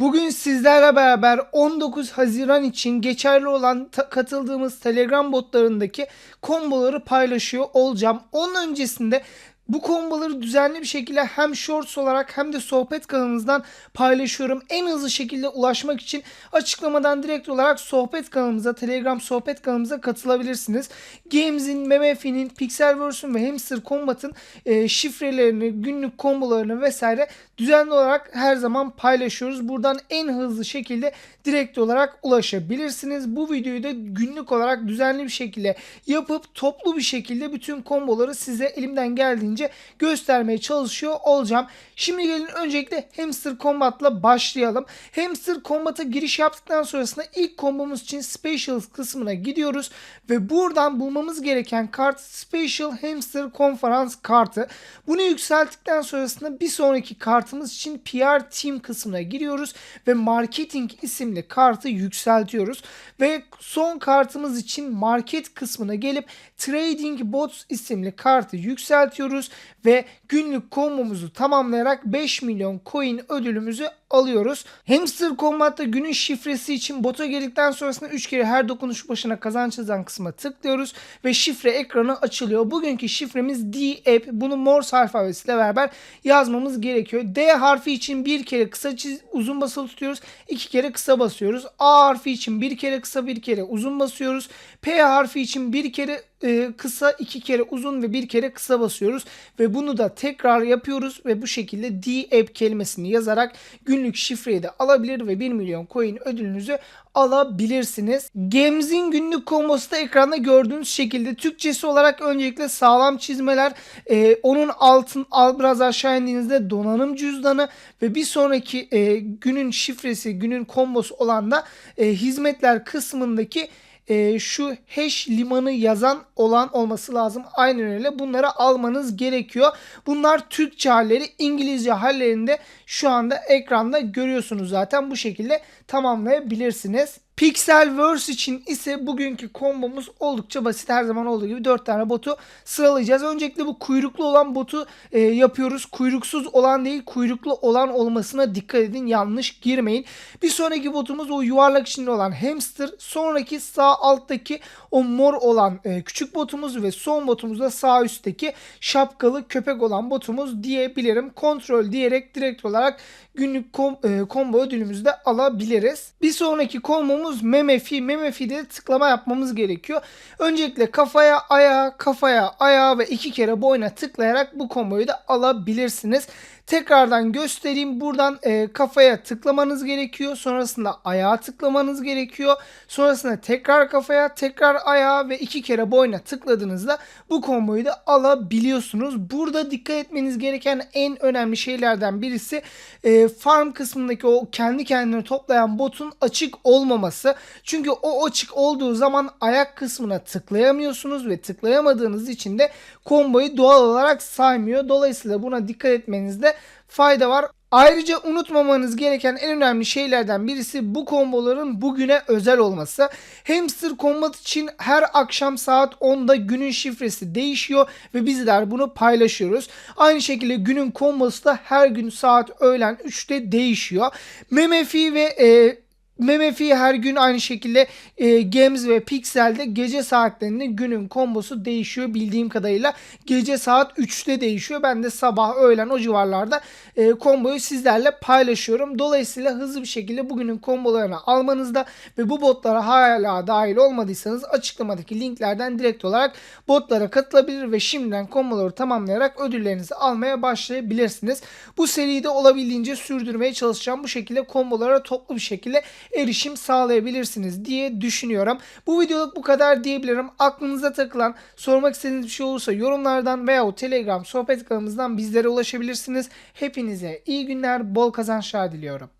Bugün sizlerle beraber 19 Haziran için geçerli olan katıldığımız Telegram botlarındaki komboları paylaşıyor olacağım. Onun öncesinde bu komboları düzenli bir şekilde hem shorts olarak hem de sohbet kanalımızdan paylaşıyorum. En hızlı şekilde ulaşmak için açıklamadan direkt olarak sohbet kanalımıza, Telegram sohbet kanalımıza katılabilirsiniz. Games'in, MMF'nin, Pixelverse'ün ve Hamster Combat'ın e, şifrelerini, günlük kombolarını vesaire düzenli olarak her zaman paylaşıyoruz. Buradan en hızlı şekilde direkt olarak ulaşabilirsiniz. Bu videoyu da günlük olarak düzenli bir şekilde yapıp toplu bir şekilde bütün komboları size elimden geldiğince göstermeye çalışıyor olacağım. Şimdi gelin öncelikle Hamster Combat'la başlayalım. Hamster Combat'a giriş yaptıktan sonrasında ilk kombomuz için Specials kısmına gidiyoruz ve buradan bulmamız gereken kart Special Hamster Konferans kartı. Bunu yükselttikten sonrasında bir sonraki kartımız için PR Team kısmına giriyoruz ve Marketing isimli kartı yükseltiyoruz ve son kartımız için market kısmına gelip Trading Bots isimli kartı yükseltiyoruz ve günlük kombomuzu tamamlayarak 5 milyon coin ödülümüzü alıyoruz. Hamster Combat'ta günün şifresi için bota girdikten sonrasında 3 kere her dokunuş başına kazanç yazan kısma tıklıyoruz ve şifre ekranı açılıyor. Bugünkü şifremiz D-App. Bunu Morse alfabesiyle beraber yazmamız gerekiyor. D harfi için bir kere kısa çiz, uzun basılı tutuyoruz. iki kere kısa basıyoruz. A harfi için bir kere kısa bir kere uzun basıyoruz. P harfi için bir kere e, kısa iki kere uzun ve bir kere kısa basıyoruz ve bunu da tekrar yapıyoruz ve bu şekilde D-App kelimesini yazarak günlük şifreyi de alabilir ve 1 milyon coin ödülünüzü alabilirsiniz. Games'in günlük kombosu da ekranda gördüğünüz şekilde Türkçesi olarak öncelikle sağlam çizmeler, e, onun altın al biraz aşağı indiğinizde donanım cüzdanı ve bir sonraki e, günün şifresi, günün kombosu olan da e, hizmetler kısmındaki e, şu hash limanı yazan olan olması lazım. Aynen öyle. Bunları almanız gerekiyor. Bunlar Türkçe halleri, İngilizce hallerinde şu anda ekranda görüyorsunuz zaten. Bu şekilde tamamlayabilirsiniz. Pixelverse için ise bugünkü kombomuz oldukça basit. Her zaman olduğu gibi 4 tane botu sıralayacağız. Öncelikle bu kuyruklu olan botu e, yapıyoruz. Kuyruksuz olan değil kuyruklu olan olmasına dikkat edin. Yanlış girmeyin. Bir sonraki botumuz o yuvarlak içinde olan hamster. Sonraki sağ alttaki o mor olan e, küçük botumuz ve son botumuz da sağ üstteki şapkalı köpek olan botumuz diyebilirim. Kontrol diyerek direkt olarak günlük kom, e, combo ödülümüzü de alabiliriz. Bir sonraki kombomuz Memefi. Memefi'de tıklama yapmamız gerekiyor. Öncelikle kafaya, ayağa, kafaya, ayağa ve iki kere boyna tıklayarak bu komboyu da alabilirsiniz. Tekrardan göstereyim. Buradan e, kafaya tıklamanız gerekiyor. Sonrasında ayağa tıklamanız gerekiyor. Sonrasında tekrar kafaya, tekrar ayağa ve iki kere boyna tıkladığınızda bu komboyu da alabiliyorsunuz. Burada dikkat etmeniz gereken en önemli şeylerden birisi e, farm kısmındaki o kendi kendine toplayan botun açık olmaması. Çünkü o açık olduğu zaman ayak kısmına tıklayamıyorsunuz ve tıklayamadığınız için de komboyu doğal olarak saymıyor. Dolayısıyla buna dikkat etmenizde fayda var. Ayrıca unutmamanız gereken en önemli şeylerden birisi bu komboların bugüne özel olması. Hamster Combat için her akşam saat 10'da günün şifresi değişiyor ve bizler bunu paylaşıyoruz. Aynı şekilde günün kombosu da her gün saat öğlen 3'te değişiyor. MMF'i ve e, MMF'i her gün aynı şekilde e, Games ve Pixel'de gece saatlerinde günün kombosu değişiyor bildiğim kadarıyla. Gece saat 3'te değişiyor. Ben de sabah öğlen o civarlarda e, komboyu sizlerle paylaşıyorum. Dolayısıyla hızlı bir şekilde bugünün kombolarını almanızda ve bu botlara hala dahil olmadıysanız açıklamadaki linklerden direkt olarak botlara katılabilir ve şimdiden komboları tamamlayarak ödüllerinizi almaya başlayabilirsiniz. Bu seriyi de olabildiğince sürdürmeye çalışacağım. Bu şekilde kombolara toplu bir şekilde erişim sağlayabilirsiniz diye düşünüyorum. Bu videoluk bu kadar diyebilirim. Aklınıza takılan, sormak istediğiniz bir şey olursa yorumlardan veya Telegram sohbet kanalımızdan bizlere ulaşabilirsiniz. Hepinize iyi günler, bol kazançlar diliyorum.